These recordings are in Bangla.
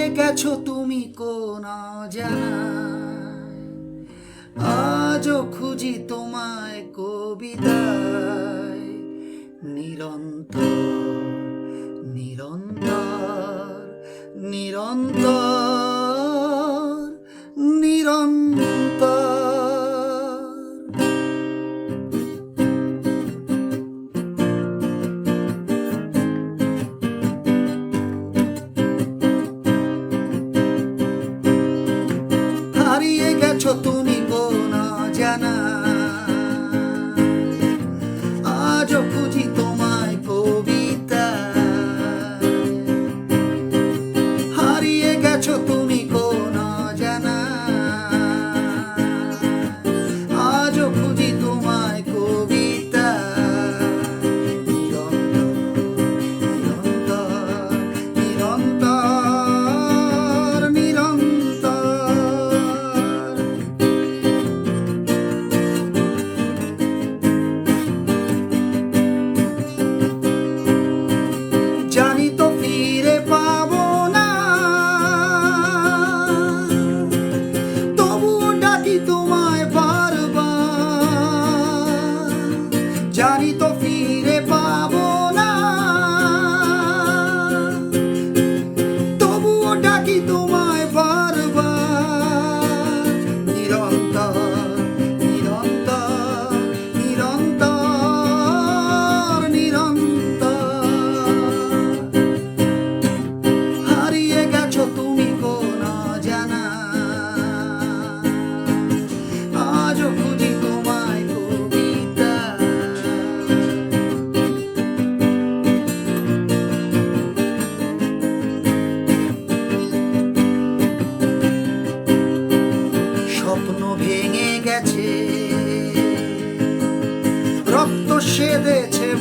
হারিয়ে গেছো তুমি কোন জানায় আজও খুঁজি তোমায় কবিতায়। নিরন্তর নিরন্তর নিরন্তর। গেছো তুমি কোন জানা আজও খুঁজি তোমায় কবিতা। হারিয়ে গেছো তুমি জানি তো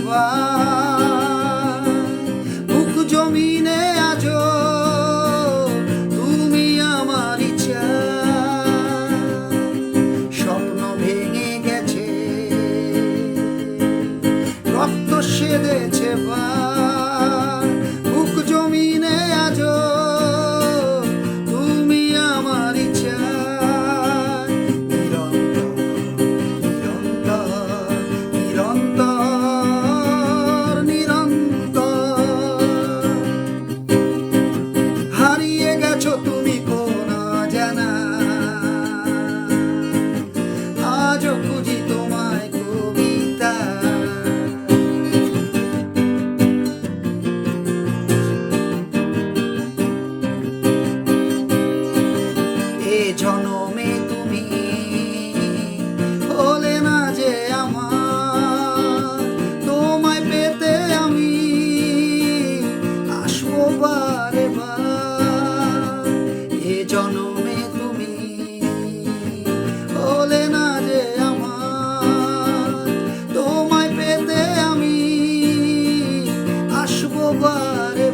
বা বুক জমিনে আজ তুমি আমার স্বপ্ন ভেঙে গেছে রক্ত সেদেছে বা বারে বার এ জনমে তুমি হলে না যে আমার। তোমায় পেতে আমি আসব বারে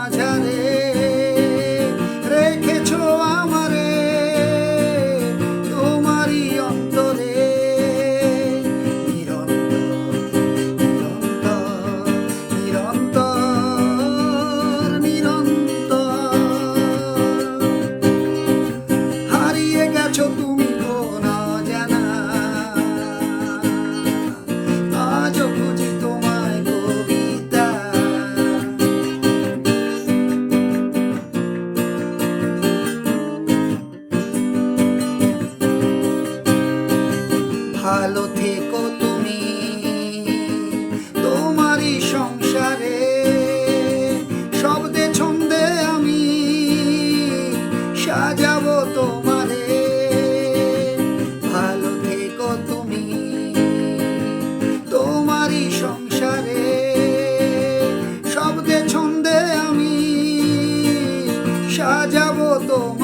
মাঝারে ভালো থেকো তুমি। তোমারই সংসারে শব্দে ছন্দে আমি সাজাবো তোমারে। ভালো থেকো তুমি। তোমারই সংসারে শব্দে ছন্দে আমি সাজাবো তোমার